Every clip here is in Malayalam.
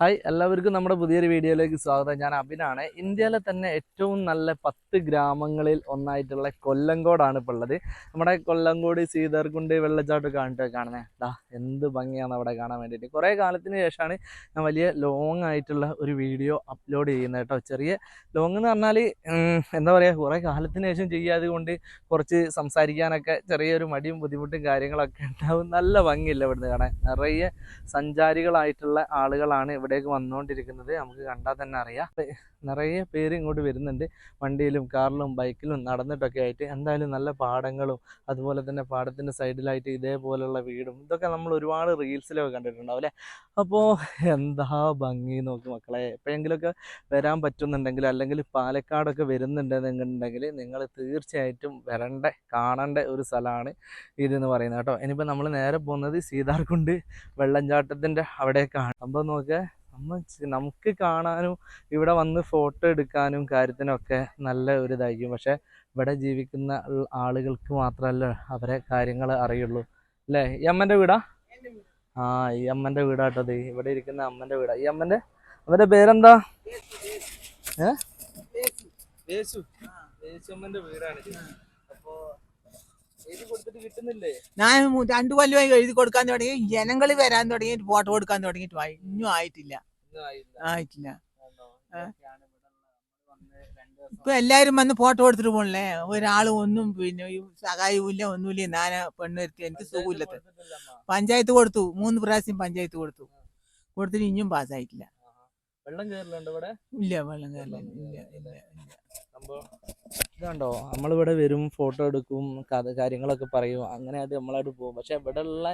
ഹായ് എല്ലാവർക്കും നമ്മുടെ പുതിയൊരു വീഡിയോയിലേക്ക് സ്വാഗതം. ഞാൻ അബിനാണ്. ഇന്ത്യയിലെ തന്നെ ഏറ്റവും നല്ല പത്ത് ഗ്രാമങ്ങളിൽ ഒന്നായിട്ടുള്ള കൊല്ലങ്കോടാണ് ഇപ്പോൾ ഉള്ളത്. നമ്മുടെ കൊല്ലങ്കോട് സീതാർകുണ്ട് വെള്ളച്ചാട്ടം കാണിട്ട് കാണുന്നത് ഡാ എന്ത് ഭംഗിയാണ് അവിടെ കാണാൻ വേണ്ടിയിട്ട്. കുറേ കാലത്തിന് ശേഷമാണ് ഞാൻ വലിയ ലോങ് ആയിട്ടുള്ള ഒരു വീഡിയോ അപ്ലോഡ് ചെയ്യുന്നത് കേട്ടോ. ചെറിയ ലോങ് എന്ന് പറഞ്ഞാൽ എന്താ പറയുക കുറേ കാലത്തിന് ശേഷം ചെയ്യാതെ കൊണ്ട് കുറച്ച് സംസാരിക്കാനൊക്കെ ചെറിയൊരു മടിയും ബുദ്ധിമുട്ടും കാര്യങ്ങളൊക്കെ ഉണ്ടാവും. നല്ല ഭംഗിയില്ല ഇവിടുന്ന് കാണാൻ. നിറയെ സഞ്ചാരികളായിട്ടുള്ള ആളുകളാണ് ഇവിടേക്ക് വന്നുകൊണ്ടിരിക്കുന്നത് നമുക്ക് കണ്ടാൽ തന്നെ അറിയാം. നിറയെ പേര് ഇങ്ങോട്ട് വരുന്നുണ്ട്. വണ്ടിയിലും കാറിലും ബൈക്കിലും നടന്നിട്ടൊക്കെ ആയിട്ട് എന്തായാലും നല്ല പാടങ്ങളും അതുപോലെ തന്നെ പാടത്തിന്റെ സൈഡിലായിട്ട് ഇതേപോലെയുള്ള വീടും ഇതൊക്കെ നമ്മൾ ഒരുപാട് റീൽസിലൊക്കെ കണ്ടിട്ടുണ്ടാവും അല്ലേ? അപ്പോൾ എന്താ ഭംഗി നോക്ക് മക്കളെ. എപ്പോഴെങ്കിലുമൊക്കെ വരാൻ പറ്റുന്നുണ്ടെങ്കിൽ അല്ലെങ്കിൽ പാലക്കാടൊക്കെ വരുന്നുണ്ടെന്നുണ്ടെങ്കിൽ നിങ്ങൾ തീർച്ചയായിട്ടും വരണ്ട കാണേണ്ട ഒരു സ്ഥലമാണ് ഇതെന്ന് പറയുന്നത് കേട്ടോ. ഇനിയിപ്പോൾ നമ്മൾ നേരെ പോകുന്നത് സീതാർകുണ്ട് വെള്ളച്ചാട്ടത്തിന്റെ അവിടേക്കാണ്. അപ്പോൾ നോക്കുക നമ്മ ചെ- നമുക്ക് കാണാനും ഇവിടെ വന്ന് ഫോട്ടോ എടുക്കാനും കാര്യത്തിനൊക്കെ നല്ല ഒരു ഇതായിരിക്കും പക്ഷെ ഇവിടെ ജീവിക്കുന്ന ആളുകൾക്ക് മാത്രമല്ല അവരെ കാര്യങ്ങൾ അറിയുള്ളൂ. അല്ലേ? ഈ അമ്മന്റെ വീടാ? ആ ഈ അമ്മന്റെ വീടാട്ടത് ഇവിടെ ഇരിക്കുന്ന അമ്മന്റെ വീടാ. ഈ അമ്മന്റെ അവരുടെ പേരെന്താ? ഏ? യേശു. യേശുമ്മന്റെ വീടാണ് അപ്പോ എഴുതി കൊടുത്തിട്ട് കിട്ടുന്നില്ലേ? ഞാൻ രണ്ടു കൊല്ലമായി എഴുതി കൊടുക്കാൻ തുടങ്ങി. ജനങ്ങൾ വരാൻ തുടങ്ങി ഫോട്ടോ കൊടുക്കാൻ തുടങ്ങിയിട്ട്. ഇന്നും ആയിട്ടില്ല. ആയിട്ടില്ല. ഇപ്പൊ എല്ലാരും വന്ന് ഫോട്ടോ എടുത്തിട്ട് പോണല്ലേ? ഒരാൾ ഒന്നും പിന്നെ ഈ സഹായവും ഇല്ല ഒന്നുമില്ല. ഞാൻ പെണ്ണ് വരുത്തി. എനിക്ക് സുഖമില്ല. പഞ്ചായത്ത് കൊടുത്തു. മൂന്ന് പ്രാവശ്യം പഞ്ചായത്ത് കൊടുത്തു. കൊടുത്തിട്ട് ഇനിയും പാസ്സായിട്ടില്ല. വെള്ളം കയറലുണ്ട് ഇവിടെ? ഇല്ല വെള്ളം കയറില്ല ഇല്ല ഇല്ല ഇല്ല. സംഭവം ഇതുണ്ടോ? നമ്മളിവിടെ വരും ഫോട്ടോ എടുക്കും കഥ കാര്യങ്ങളൊക്കെ പറയും. അങ്ങനെ അത് നമ്മളായിട്ട് പോകും. പക്ഷെ ഇവിടെ ഉള്ള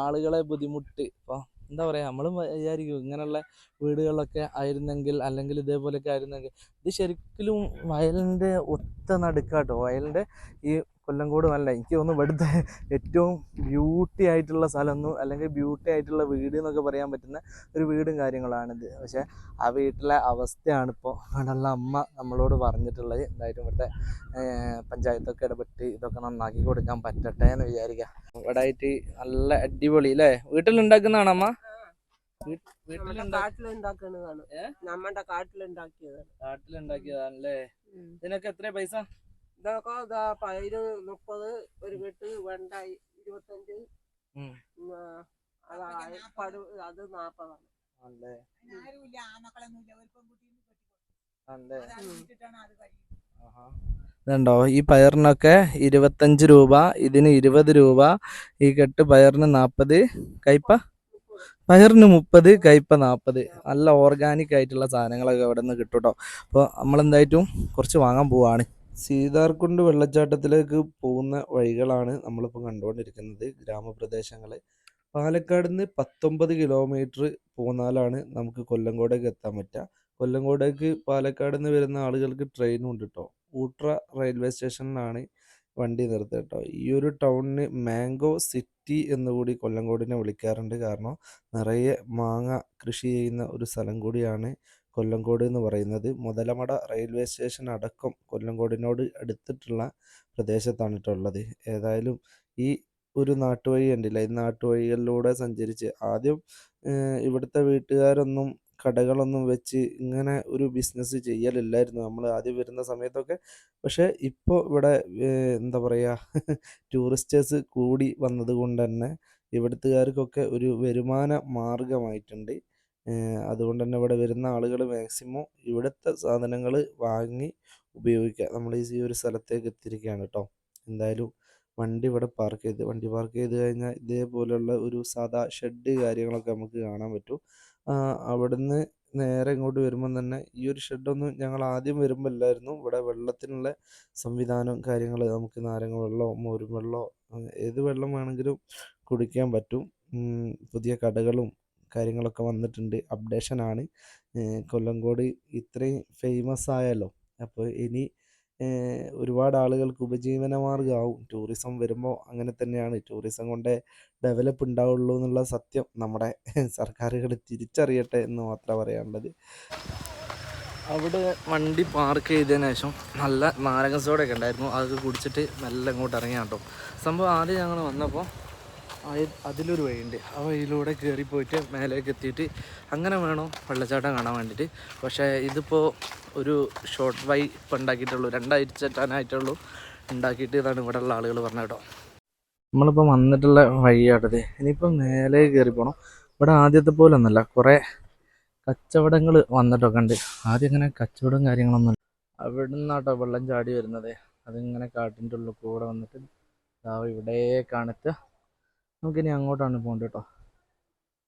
ആളുകളെ ബുദ്ധിമുട്ട്. ഇപ്പോൾ എന്താ പറയുക നമ്മളും വിചാരിക്കും ഇങ്ങനെയുള്ള വീടുകളൊക്കെ ആയിരുന്നെങ്കിൽ അല്ലെങ്കിൽ ഇതേപോലെയൊക്കെ ആയിരുന്നെങ്കിൽ. ഇത് ശരിക്കും വയലിന്റെ ഒത്ത നടുക്കാട്ടോ. വയലിന്റെ ഈ കൊല്ലംകോട് മല എനിക്ക് തോന്നുന്നു ഇവിടുത്തെ ഏറ്റവും ബ്യൂട്ടി ആയിട്ടുള്ള സ്ഥലമൊന്നും അല്ലെങ്കിൽ ബ്യൂട്ടി ആയിട്ടുള്ള വീട് എന്നൊക്കെ പറയാൻ പറ്റുന്ന ഒരു വീടും കാര്യങ്ങളാണിത്. പക്ഷേ ആ വീട്ടിലെ അവസ്ഥയാണ് ഇപ്പോൾ അവിടെയുള്ള അമ്മ നമ്മളോട് പറഞ്ഞിട്ടുള്ളത്. എന്തായാലും ഇവിടുത്തെ പഞ്ചായത്തൊക്കെ ഇടപെട്ട് ഇതൊക്കെ നന്നാക്കി കൊടുക്കാൻ പറ്റട്ടെ എന്ന് വിചാരിക്കാം. ഇവിടെ ആയിട്ട് നല്ല അടിപൊളി അല്ലേ വീട്ടിലുണ്ടാക്കുന്നതാണ് അമ്മ? കാട്ടിലുണ്ടാക്കിയതാണ്. കാട്ടിലുണ്ടാക്കിയതാണ് അല്ലേ ഇതിനൊക്കെ എത്ര പൈസ? ഇതൊക്കെ ഇതാ പതിന് മുപ്പത് ഒരു കെട്ട് വെണ്ട ഇരുപത്തഞ്ച്. അതാ നാപ്പതാണ്. ഇതുണ്ടോ ഈ പയറിനൊക്കെ ഇരുപത്തഞ്ച് രൂപ ഇതിന് ഇരുപത് രൂപ ഈ കെട്ട് പയറിന് നാൽപ്പത് കയ്പ? പയറിന് മുപ്പത് കയ്പ നാൽപ്പത് നല്ല ഓർഗാനിക് ആയിട്ടുള്ള സാധനങ്ങളൊക്കെ ഇവിടെ നിന്ന് കിട്ടും കേട്ടോ അപ്പോൾ നമ്മളെന്തായിട്ടും കുറച്ച് വാങ്ങാൻ പോവാണ്. സീതാർകുണ്ട് വെള്ളച്ചാട്ടത്തിലേക്ക് പോകുന്ന വഴികളാണ് നമ്മളിപ്പോൾ കണ്ടുകൊണ്ടിരിക്കുന്നത്. ഗ്രാമപ്രദേശങ്ങൾ പാലക്കാട് നിന്ന് പത്തൊമ്പത് കിലോമീറ്റർ പോന്നാലാണ് നമുക്ക് കൊല്ലങ്കോടേക്ക് എത്താൻ പറ്റുക കൊല്ലങ്കോടേക്ക് പാലക്കാട് നിന്ന് വരുന്ന ആളുകൾക്ക് ട്രെയിനും ഉണ്ട് കേട്ടോ ഊട്ര റെയിൽവേ സ്റ്റേഷനിലാണ് വണ്ടി നിർത്തുക കേട്ടോ ഈ ഒരു ടൗണിന് മാംഗോ സിറ്റി എന്ന് കൂടി കൊല്ലങ്കോടിനെ വിളിക്കാറുണ്ട്. കാരണം നിറയെ മാങ്ങ കൃഷി ചെയ്യുന്ന ഒരു സ്ഥലം കൂടിയാണ് കൊല്ലങ്കോട് എന്ന് പറയുന്നത് മുതലമട റെയിൽവേ സ്റ്റേഷൻ അടക്കം കൊല്ലങ്കോടിനോട് അടുത്തിട്ടുള്ള പ്രദേശത്താണ് ഉള്ളത്. ഏതായാലും ഈ ഒരു നാട്ടുവഴി കണ്ടില്ല? ഈ നാട്ടുവഴികളിലൂടെ സഞ്ചരിച്ച് ആദ്യം ഇവിടുത്തെ വീട്ടുകാരൊന്നും കടകളൊന്നും വെച്ച് ഇങ്ങനെ ഒരു ബിസിനസ് ചെയ്യലില്ലായിരുന്നു നമ്മൾ ആദ്യം വരുന്ന സമയത്തൊക്കെ. പക്ഷേ ഇപ്പോൾ ഇവിടെ എന്താ പറയുക ടൂറിസ്റ്റേഴ്സ് കൂടി വന്നത് കൊണ്ട് തന്നെ ഇവിടുത്തുകാർക്കൊക്കെ ഒരു വരുമാന മാർഗമായിട്ടുണ്ട് അതുകൊണ്ട് തന്നെ ഇവിടെ വരുന്ന ആളുകൾ മാക്സിമം ഇവിടുത്തെ സാധനങ്ങൾ വാങ്ങി ഉപയോഗിക്കുക നമ്മൾ ഈ ഒരു സ്ഥലത്തേക്ക് എത്തിയിരിക്കുകയാണ് കേട്ടോ എന്തായാലും വണ്ടി ഇവിടെ പാർക്ക് ചെയ്ത് വണ്ടി പാർക്ക് ചെയ്ത് കഴിഞ്ഞാൽ ഇതേപോലെയുള്ള ഒരു സാധാ ഷെഡ് കാര്യങ്ങളൊക്കെ നമുക്ക് കാണാൻ പറ്റും. അവിടുന്ന് നേരെ ഇങ്ങോട്ട് വരുമ്പം തന്നെ ഈ ഒരു ഷെഡൊന്നും ഞങ്ങൾ ആദ്യം വരുമ്പോൾ ഇല്ലായിരുന്നു ഇവിടെ വെള്ളത്തിനുള്ള സംവിധാനം കാര്യങ്ങൾ നമുക്ക് നാരങ്ങ വെള്ളമോ മോരും വെള്ളമോ ഏത് വെള്ളം വേണമെങ്കിലും കുടിക്കാൻ പറ്റും. പുതിയ കടകളും കാര്യങ്ങളൊക്കെ വന്നിട്ടുണ്ട്. അപ്ഡേഷൻ ആണ്. കൊല്ലംകോട് ഇത്രയും ഫേമസ് ആയല്ലോ. അപ്പോൾ ഇനി ഒരുപാട് ആളുകൾക്ക് ഉപജീവന മാർഗമാവും ടൂറിസം വരുമ്പോൾ അങ്ങനെ തന്നെയാണ്. ടൂറിസം കൊണ്ട് ഡെവലപ്പ് ഉണ്ടാവുള്ളൂ എന്നുള്ള സത്യം നമ്മുടെ സർക്കാരുകൾ തിരിച്ചറിയട്ടെ എന്ന് മാത്രമേ പറയാനുള്ളത്. അവിടെ വണ്ടി പാർക്ക് ചെയ്തതിന് ശേഷം നല്ല നാരങ്ങ സോഡയൊക്കെ ഉണ്ടായിരുന്നു. അതൊക്കെ കുടിച്ചിട്ട് നല്ല അങ്ങോട്ട് ഇറങ്ങിയാണ് കേട്ടോ സംഭവം ആദ്യം ഞങ്ങൾ വന്നപ്പോൾ അതിലൊരു വഴിയുണ്ട്. ആ വഴിയിലൂടെ കയറി പോയിട്ട് മേലേക്ക് എത്തിയിട്ട് അങ്ങനെ വേണം വെള്ളച്ചാട്ടം കാണാൻ വേണ്ടിയിട്ട്. പക്ഷേ ഇതിപ്പോൾ ഒരു ഷോർട്ട് വൈ ഇപ്പം ഉണ്ടാക്കിയിട്ടുള്ളൂ. രണ്ടാഴ്ചറ്റാനായിട്ടുള്ളൂ ഉണ്ടാക്കിയിട്ട് ഇതാണ് ഇവിടെ ഉള്ള ആളുകൾ പറഞ്ഞ കേട്ടോ. നമ്മളിപ്പോൾ വന്നിട്ടുള്ള വഴിയാട്ടത് ഇനിയിപ്പം മേലെ കയറി പോകണം ഇവിടെ ആദ്യത്തെ പോലെ ഒന്നല്ല കുറേ കച്ചവടങ്ങൾ വന്നിട്ടൊക്കെ ഉണ്ട്. ആദ്യം ഇങ്ങനെ കച്ചവടം കാര്യങ്ങളൊന്നും അവിടെ നിന്നാട്ടോ വെള്ളം ചാടി വരുന്നത്. അതിങ്ങനെ കാട്ടിന്റെ ഉള്ളിൽ കൂടെ വന്നിട്ട് ഇവിടെ കാണിട്ട് നമുക്കിനി അങ്ങോട്ടാണ് പോകേണ്ടത് കേട്ടോ.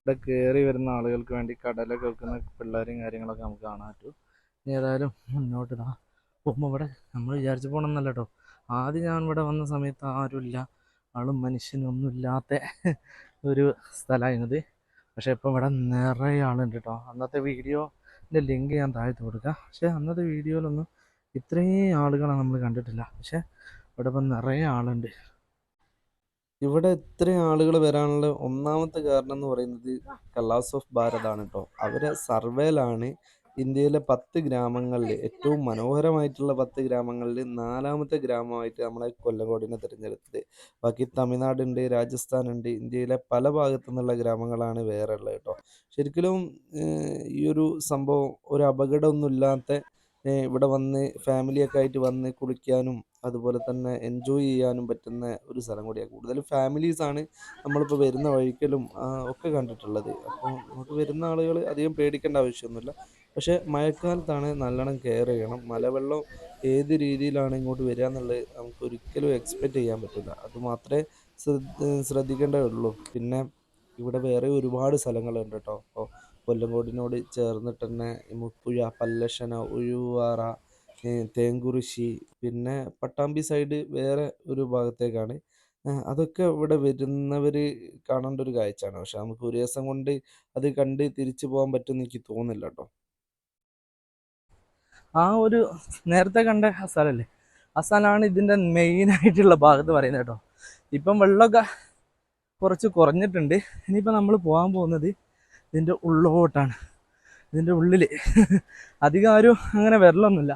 ഇവിടെ കയറി വരുന്ന ആളുകൾക്ക് വേണ്ടി കടലൊക്കെ വെക്കുന്ന പിള്ളേരും കാര്യങ്ങളൊക്കെ നമുക്ക് കാണാൻ പറ്റും. ഇനി ഏതായാലും മുന്നോട്ട് ഇതാ. പോകുമ്പോൾ ഇവിടെ നമ്മൾ വിചാരിച്ച് പോകണമെന്നല്ല കേട്ടോ. ആദ്യം ഞാൻ ഇവിടെ വന്ന സമയത്ത് ആരുമില്ല. ആളും മനുഷ്യനും ഒന്നും ഇല്ലാത്ത ഒരു സ്ഥലമായിരുന്നത് പക്ഷേ ഇപ്പോൾ ഇവിടെ നിറയെ ആളുണ്ട് കേട്ടോ. അന്നത്തെ വീഡിയോന്റെ ലിങ്ക് ഞാൻ താഴത്ത് കൊടുക്കാം. പക്ഷേ അന്നത്തെ വീഡിയോയിലൊന്നും ഇത്രയും ആളുകളാണ് നമ്മൾ കണ്ടിട്ടില്ല. പക്ഷേ ഇവിടെ ഇപ്പം നിറയെ ആളുണ്ട്. ഇവിടെ ഇത്രയും ആളുകൾ വരാനുള്ള ഒന്നാമത്തെ കാരണം എന്ന് പറയുന്നത് കലാസ് ഓഫ് ഭാരത് ആണ് കേട്ടോ അവരെ സർവേയിലാണ് ഇന്ത്യയിലെ പത്ത് ഗ്രാമങ്ങളിൽ ഏറ്റവും മനോഹരമായിട്ടുള്ള പത്ത് ഗ്രാമങ്ങളിൽ നാലാമത്തെ ഗ്രാമമായിട്ട് നമ്മളെ കൊല്ലങ്കോടിനെ തിരഞ്ഞെടുത്തത്. ബാക്കി തമിഴ്നാടുണ്ട് രാജസ്ഥാൻ ഉണ്ട് ഇന്ത്യയിലെ പല ഭാഗത്തു നിന്നുള്ള ഗ്രാമങ്ങളാണ് വേറെ ഉള്ളത് കേട്ടോ ശരിക്കും ഈ ഒരു സംഭവം ഒരു അപകടമൊന്നും ഇല്ലാത്ത ഏഹ് ഇവിടെ വന്ന് ഫാമിലിയൊക്കെ ആയിട്ട് വന്ന് കുളിക്കാനും അതുപോലെ തന്നെ എൻജോയ് ചെയ്യാനും പറ്റുന്ന ഒരു സ്ഥലം കൂടിയാണ് കൂടുതലും ഫാമിലീസാണ് നമ്മളിപ്പോൾ വരുന്ന വഴിക്കലും ഒക്കെ കണ്ടിട്ടുള്ളത്. അപ്പോൾ നമുക്ക് വരുന്ന ആളുകൾ അധികം പേടിക്കേണ്ട ആവശ്യമൊന്നുമില്ല. പക്ഷേ മഴക്കാലത്താണ് നല്ലോണം കെയർ ചെയ്യണം. മലവെള്ളം ഏത് രീതിയിലാണ് ഇങ്ങോട്ട് വരിക എന്നുള്ളത് നമുക്ക് ഒരിക്കലും എക്സ്പെക്റ്റ് ചെയ്യാൻ പറ്റില്ല. അത് മാത്രമേ ശ്രദ്ധ ശ്രദ്ധിക്കേണ്ടതുള്ളൂ പിന്നെ ഇവിടെ വേറെ ഒരുപാട് സ്ഥലങ്ങളുണ്ട് കേട്ടോ. അപ്പോൾ കൊല്ലങ്കോടിനോട് ചേർന്നിട്ട് തന്നെ മുപ്പുഴ പല്ലശന ഉഴുവാറ തേങ്കുറിശ്ശി പിന്നെ പട്ടാമ്പി സൈഡ് വേറെ ഒരു ഭാഗത്തേക്കാണ്. അതൊക്കെ ഇവിടെ വരുന്നവർ കാണേണ്ട ഒരു കാഴ്ചയാണ്. പക്ഷെ നമുക്ക് ഒരു ദിവസം കൊണ്ട് അത് കണ്ട് തിരിച്ചു പോകാൻ പറ്റുമെന്ന് എനിക്ക് തോന്നുന്നില്ല കേട്ടോ. ആ ഒരു നേരത്തെ കണ്ട ആ സ്ഥലമല്ലേ ആ സ്ഥലമാണ് ഇതിന്റെ മെയിൻ ആയിട്ടുള്ള ഭാഗത്ത് പറയുന്നത് കേട്ടോ. ഇപ്പം വെള്ളമൊക്കെ കുറച്ച് കുറഞ്ഞിട്ടുണ്ട്. ഇനിയിപ്പോൾ നമ്മൾ പോകാൻ പോകുന്നത് ഇതിന്റെ ഉള്ളോട്ടാണ്. ഇതിന്റെ ഉള്ളിൽ അധികം ആരും അങ്ങനെ വരലൊന്നുമില്ല.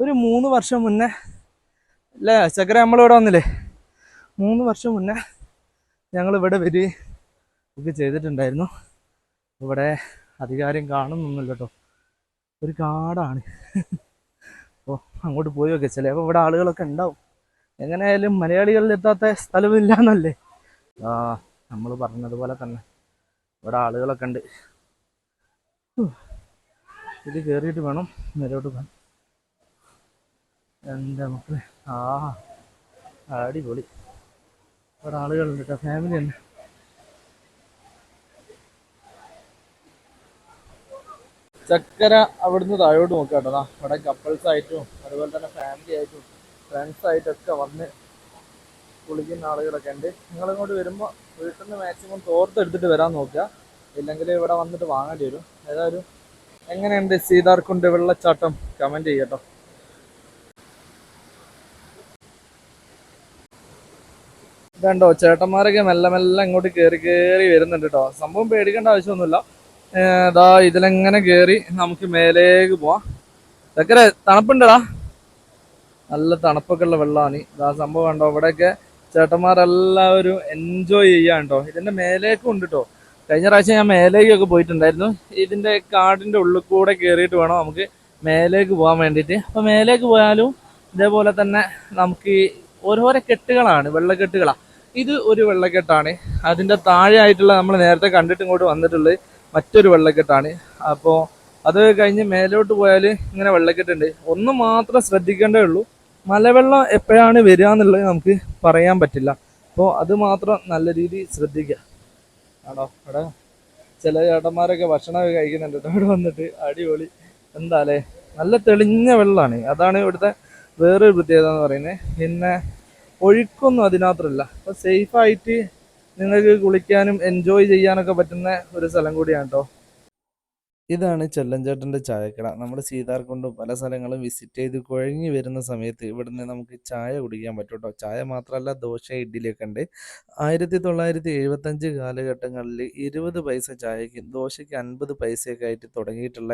ഒരു മൂന്ന് വർഷം മുന്നേ അല്ലേ ചക്കര നമ്മളിവിടെ വന്നില്ലേ? മൂന്ന് വർഷം മുന്നേ ഞങ്ങൾ ഇവിടെ വരികയും ഒക്കെ ചെയ്തിട്ടുണ്ടായിരുന്നു. ഇവിടെ അധികാരം കാണുന്നൊന്നുമില്ല കേട്ടോ ഒരു കാടാണ്. അപ്പോൾ അങ്ങോട്ട് പോയി ഒക്കെ ചിലപ്പോൾ ഇവിടെ ആളുകളൊക്കെ ഉണ്ടാവും. എങ്ങനെയായാലും മലയാളികളിൽ എത്താത്ത സ്ഥലമില്ല എന്നല്ലേ നമ്മൾ പറഞ്ഞതുപോലെ തന്നെ. ഇവിടെ ആളുകളൊക്കെ ഉണ്ട്. ഇത് കയറിയിട്ട് വേണം മേലോട്ട് പോകാൻ. എന്റെ മക്കളെ ആ അടിപൊളി. ഇവിടെ ആളുകളുണ്ട് കേട്ടോ ഫാമിലി ഉണ്ട്. ചക്കര അവിടുന്ന് താഴോട്ട് നോക്കാം കേട്ടോ ഇവിടെ കപ്പിൾസ് ആയിട്ടും അതുപോലെ തന്നെ ഫാമിലി ആയിട്ടും ഫ്രണ്ട്സ് ആയിട്ടൊക്കെ വന്ന് കുളിക്കുന്ന ആളുകളൊക്കെ ഉണ്ട്. നിങ്ങളിങ്ങോട്ട് വരുമ്പോൾ വീട്ടിൽ നിന്ന് മാക്സിമം തോർത്തെടുത്തിട്ട് വരാൻ നോക്കുക. ഇല്ലെങ്കിൽ ഇവിടെ വന്നിട്ട് വാങ്ങേണ്ടി വരും. ഏതായാലും എങ്ങനെയുണ്ട് സീതാർക്കുണ്ട് വെള്ളച്ചാട്ടം? കമന്റ് ചെയ്യട്ടോ ഇതുണ്ടോ ചേട്ടന്മാരൊക്കെ മെല്ലെ മെല്ലെ ഇങ്ങോട്ട് കയറി കയറി വരുന്നുണ്ട് കേട്ടോ സംഭവം പേടിക്കേണ്ട ആവശ്യമൊന്നുമില്ല. ഇതാ ഇതിലെങ്ങനെ കയറി നമുക്ക് മേലേക്ക് പോവാം. ഇതൊക്കെ തണുപ്പുണ്ടടാ. നല്ല തണുപ്പൊക്കെ ഉള്ള വെള്ളമാണ്. ഇതാ സംഭവം ഉണ്ടോ ഇവിടെയൊക്കെ ചേട്ടന്മാരെല്ലാവരും എൻജോയ് ചെയ്യാൻ കേട്ടോ ഇതിന്റെ മേലേക്കും ഉണ്ട് കേട്ടോ കഴിഞ്ഞ പ്രാവശ്യം ഞാൻ മേലേക്കൊക്കെ പോയിട്ടുണ്ടായിരുന്നു. ഇതിന്റെ കാടിന്റെ ഉള്ളിൽ കൂടെ കയറിയിട്ട് വേണം നമുക്ക് മേലേക്ക് പോകാൻ വേണ്ടിയിട്ട്. അപ്പൊ മേലേക്ക് പോയാലും ഇതേപോലെ തന്നെ നമുക്ക് ഈ ഓരോരോ കെട്ടുകളാണ് വെള്ളക്കെട്ടുകളാ. ഇത് ഒരു വെള്ളക്കെട്ടാണ്. അതിന്റെ താഴെ ആയിട്ടുള്ള നമ്മൾ നേരത്തെ കണ്ടിട്ട് ഇങ്ങോട്ട് വന്നിട്ടുള്ളത് മറ്റൊരു വെള്ളക്കെട്ടാണ്. അപ്പോൾ അത് കഴിഞ്ഞ് മേലോട്ട് പോയാൽ ഇങ്ങനെ വെള്ളക്കെട്ടുണ്ട്. ഒന്ന് മാത്രം ശ്രദ്ധിക്കേണ്ടേ ഉള്ളൂ. മലവെള്ളം എപ്പോഴാണ് വരിക എന്നുള്ളത് നമുക്ക് പറയാൻ പറ്റില്ല. അപ്പോൾ അത് മാത്രം നല്ല രീതിയിൽ ശ്രദ്ധിക്കുക. ആണോ? അവിടെ ചില ചേട്ടന്മാരൊക്കെ ഭക്ഷണമൊക്കെ കഴിക്കുന്നുണ്ട് അവിടെ വന്നിട്ട് അടിപൊളി. എന്താ നല്ല തെളിഞ്ഞ വെള്ളമാണ്. അതാണ് ഇവിടുത്തെ വേറൊരു പ്രത്യേകത എന്ന് പറയുന്നത്. പിന്നെ ഒഴുക്കൊന്നും അതിനകത്തില്ല. അപ്പോൾ സേഫായിട്ട് നിങ്ങൾക്ക് കുളിക്കാനും എൻജോയ് ചെയ്യാനൊക്കെ പറ്റുന്ന ഒരു സ്ഥലം കൂടിയാണ് കേട്ടോ. ഇതാണ് ചെല്ലഞ്ചേട്ടന്റെ ചായക്കട. നമ്മൾ സീതാർകൊണ്ടും പല സ്ഥലങ്ങളും വിസിറ്റ് ചെയ്ത് കുഴങ്ങി വരുന്ന സമയത്ത് ഇവിടുന്ന് നമുക്ക് ചായ കുടിക്കാൻ പറ്റും കേട്ടോ ചായ മാത്രമല്ല ദോശ ഇഡ്ഡലിയൊക്കെ ഉണ്ട്. ആയിരത്തി തൊള്ളായിരത്തി എഴുപത്തഞ്ച് കാലഘട്ടങ്ങളിൽ ഇരുപത് പൈസ ചായക്ക് ദോശയ്ക്ക് അൻപത് പൈസയൊക്കെ ആയിട്ട് തുടങ്ങിയിട്ടുള്ള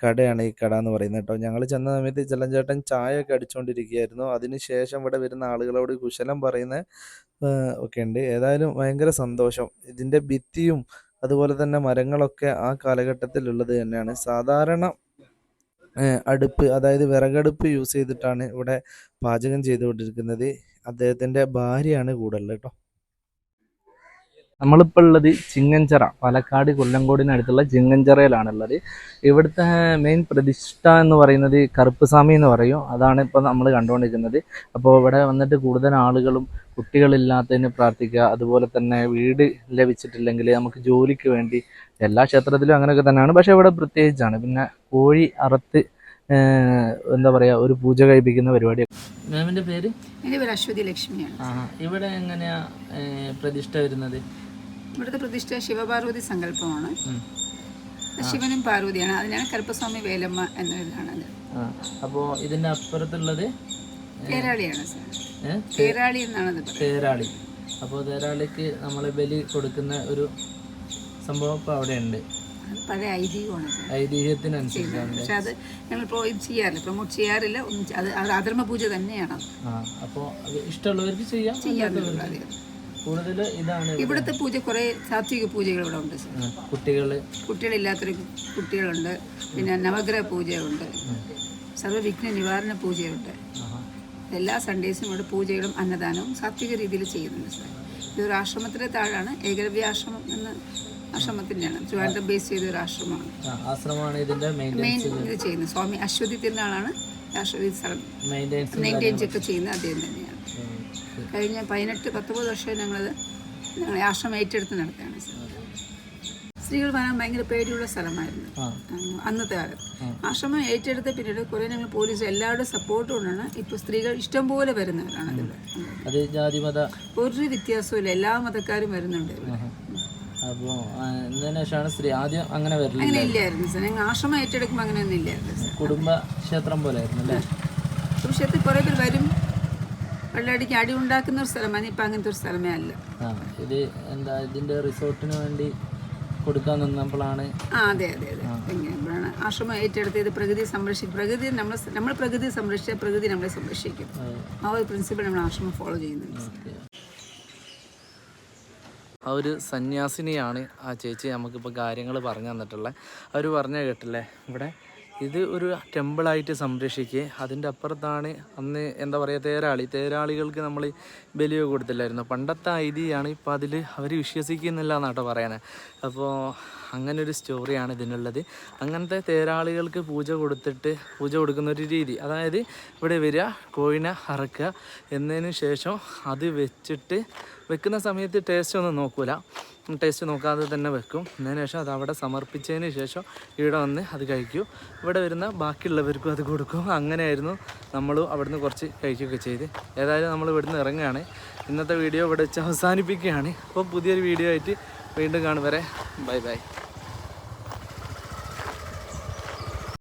കടയാണ് ഈ കട എന്ന് പറയുന്നത് കേട്ടോ ഞങ്ങൾ ചെന്ന സമയത്ത് ചെല്ലഞ്ചേട്ടൻ ചായ ഒക്കെ അടിച്ചുകൊണ്ടിരിക്കുകയായിരുന്നു അതിനുശേഷം ഇവിടെ വരുന്ന ആളുകളോട് കുശലം പറയുന്ന ഒക്കെ ഉണ്ട്. ഏതായാലും ഭയങ്കര സന്തോഷം. ഇതിന്റെ ഭിത്തിയും അതുപോലെ തന്നെ മരങ്ങളൊക്കെ ആ കാലഘട്ടത്തിലുള്ളത് തന്നെയാണ്. സാധാരണ അടുപ്പ് അതായത് വിറകടുപ്പ് യൂസ് ചെയ്തിട്ടാണ് ഇവിടെ പാചകം ചെയ്തുകൊണ്ടിരിക്കുന്നത്. അദ്ദേഹത്തിന്റെ ഭാര്യയാണ് കൂടെ ഉള്ളത് കേട്ടോ. നമ്മളിപ്പോൾ ഉള്ളത് ചിങ്ങഞ്ചിറ പാലക്കാട് കൊല്ലങ്കോടിനടുത്തുള്ള ചിങ്ങഞ്ചിറയിലാണുള്ളത്. ഇവിടുത്തെ മെയിൻ പ്രതിഷ്ഠ എന്ന് പറയുന്നത് കറുപ്പുസ്വാമി എന്ന് പറയും. അതാണ് ഇപ്പോൾ നമ്മൾ കണ്ടുകൊണ്ടിരിക്കുന്നത്. അപ്പോൾ ഇവിടെ വന്നിട്ട് കൂടുതൽ ആളുകളും കുട്ടികളില്ലാത്തതിന് പ്രാർത്ഥിക്കുക അതുപോലെ തന്നെ വീട് ലഭിച്ചിട്ടില്ലെങ്കിൽ നമുക്ക് ജോലിക്ക് വേണ്ടി എല്ലാ ക്ഷേത്രത്തിലും അങ്ങനെയൊക്കെ തന്നെയാണ്. പക്ഷേ ഇവിടെ പ്രത്യേകിച്ചാണ്. പിന്നെ കോഴി അറുത്ത് എന്താ പറയുക ഒരു പൂജ കഴിപ്പിക്കുന്ന പരിപാടി മാമിന്റെ പേര്? പേര് അശ്വതി ലക്ഷ്മിയാണ്. ഇവിടെ എങ്ങനെയാ പ്രതിഷ്ഠ വരുന്നത്? ഇവിടുത്തെ പ്രതിഷ്ഠ ശിവപാർവതി സങ്കല്പമാണ്. ശിവനും പാർവതിയാണ്. അതിനാണ് കറുപ്പസ്വാമി വേലമ്മ എന്ന അത് അപ്പോൾ ഇതിന്റെ അപ്പുറത്തുള്ളത് തേരാളിയാണ് സാർ. തേരാളി എന്നാണ് തേരാളി. അപ്പോൾ തേരാളിക്ക് നമ്മൾ ബലി കൊടുക്കുന്ന ഒരു സംഭവം ഇപ്പോൾ അവിടെ ഉണ്ട് പഴയ ഐതിഹ്യമാണ് ഐതിഹ്യത്തിനനുസരിച്ചാണ്. പക്ഷെ അത് ചെയ്യാറില്ല. പ്രൊമോട്ട് ചെയ്യാറില്ല. അത് അധർമ്മ പൂജ തന്നെയാണ് അപ്പോൾ ഇഷ്ടമുള്ളവർക്ക് ചെയ്യാം. ചെയ്യാറുള്ളത് കൂടുതൽ ഇതാണ് ഇവിടുത്തെ പൂജ കുറേ സാത്വിക പൂജകൾ ഇവിടെ ഉണ്ട് സാർ കുട്ടികൾ കുട്ടികളില്ലാത്തൊരു കുട്ടികളുണ്ട്. പിന്നെ നവഗ്രഹ പൂജയുണ്ട് സർവവിഘ്ന നിവാരണ പൂജയുണ്ട് എല്ലാ സൺഡേസും ഇവിടെ പൂജകളും അന്നദാനവും സാത്വിക രീതിയിൽ ചെയ്യുന്നുണ്ട് സാർ ഇതൊരു ആശ്രമത്തിന്റെ താഴാണ്. ഏകലവ്യാശ്രമം എന്ന ആശ്രമത്തിന്റെയാണ് ട്രിവാൻഡ്രം ബേസ് ചെയ്ത ഒരു ആശ്രമമാണ്. ആശ്രമമാണ് ഇതിന്റെ മെയിൻ ഇത് ചെയ്യുന്നത്. സ്വാമി അശ്വതി തിരുനാളാണ് അശ്വതി സ്ഥലം മെയിന്റെനൻസ് മെയിന്റെയിൻ ഒക്കെ ചെയ്യുന്നത് അദ്ദേഹം തന്നെയാണ്. കഴിഞ്ഞ പതിനെട്ട് പത്തൊമ്പത് വർഷം ഞങ്ങളത് ഞങ്ങൾ ആശ്രമം ഏറ്റെടുത്ത് നടത്തുകയാണ് സ്ത്രീകൾ വരാൻ ഭയങ്കര പേടിയുള്ള സ്ഥലമായിരുന്നു. അന്നത്തെ കാലത്ത്. ആശ്രമം ഏറ്റെടുത്ത പിന്നീട് കുറേ ഞങ്ങൾ പോലീസ് എല്ലാവരുടെ സപ്പോർട്ട് കൊണ്ടാണ് ഇപ്പോൾ സ്ത്രീകൾ ഇഷ്ടംപോലെ വരുന്നവരാണ് അതിൽ ഒരു വ്യത്യാസവും എല്ലാ മതക്കാരും വരുന്നുണ്ട്. അപ്പോൾ എന്നതിന് ശേഷമാണ് സ്ത്രീ ആദ്യം അങ്ങനെ വരില്ല അങ്ങനെ ഇല്ലായിരുന്നു സാർ. ഞങ്ങൾ ആശ്രമം ഏറ്റെടുക്കുമ്പോൾ അങ്ങനെയൊന്നും ഇല്ലായിരുന്നു കുടുംബ ക്ഷേത്രം പോലെ ആയിരുന്നു അല്ലേ കുടുംബക്ഷേത്രത്തിൽ കുറേ പേര് വരും. വെള്ളടിക്ക് അടി ഉണ്ടാക്കുന്ന ഒരു സ്ഥലമാണ് ഇപ്പം അങ്ങനത്തെ ഒരു സ്ഥലമേ അല്ല. ഇത് എന്താ ഇതിന്റെ റിസോർട്ടിന് വേണ്ടി കൊടുക്കാൻ നിന്നപ്പോഴാണ് ആ അതെ അതെ അതെ. ഇവിടെയാണ് ആശ്രമം ഏറ്റെടുത്ത് ഇത് പ്രകൃതി സംരക്ഷിക്കും പ്രകൃതി നമ്മൾ നമ്മൾ പ്രകൃതി സംരക്ഷിച്ച പ്രകൃതി നമ്മളെ സംരക്ഷിക്കും ആ. ഒരു പ്രിൻസിപ്പിൾ നമ്മൾ ആശ്രമം ഫോളോ ചെയ്യുന്നുണ്ട്. ആ ഒരു സന്യാസിനിയാണ് ആ ചേച്ചി നമുക്കിപ്പോൾ കാര്യങ്ങൾ പറഞ്ഞു തന്നിട്ടുള്ളത് അവർ പറഞ്ഞ കേട്ടില്ലേ? ഇവിടെ ഇത് ഒരു ടെമ്പിളായിട്ട് സംരക്ഷിക്കുക അതിന്റെ അപ്പുറത്താണ് അന്ന് എന്താ പറയുക തേരാളി. തേരാളികൾക്ക് നമ്മൾ ബലിയോ കൊടുത്തില്ലായിരുന്നു. പണ്ടത്തെ ഐതിയാണ് ഇപ്പോൾ അതിൽ അവർ വിശ്വസിക്കുന്നില്ല എന്നാട്ടോ പറയാനേ അപ്പോൾ അങ്ങനെ ഒരു സ്റ്റോറിയാണ് ഇതിനുള്ളത്. അങ്ങനത്തെ തേരാളികൾക്ക് പൂജ കൊടുത്തിട്ട് പൂജ കൊടുക്കുന്ന ഒരു രീതി. അതായത് ഇവിടെ വരിക കോഴിനെ അറക്കുക എന്നതിന് ശേഷം അത് വെച്ചിട്ട് വെക്കുന്ന സമയത്ത് ടേസ്റ്റ് ഒന്നും നോക്കൂല. ടേസ്റ്റ് നോക്കാതെ തന്നെ വെക്കും. അതിന് ശേഷം അത് അവിടെ സമർപ്പിച്ചതിന് ശേഷം ഇവിടെ വന്ന് അത് കഴിക്കും. ഇവിടെ വരുന്ന ബാക്കിയുള്ളവർക്കും അത് കൊടുക്കും. അങ്ങനെയായിരുന്നു നമ്മളും അവിടുന്ന് കുറച്ച് കഴിക്കുകയൊക്കെ ചെയ്ത്. ഏതായാലും നമ്മൾ ഇവിടുന്ന് ഇറങ്ങുകയാണ്. ഇന്നത്തെ വീഡിയോ ഇവിടെ വെച്ച് അവസാനിപ്പിക്കുകയാണ്. അപ്പോൾ പുതിയൊരു വീഡിയോ ആയിട്ട് വീണ്ടും കാണും വരെ. Bye bye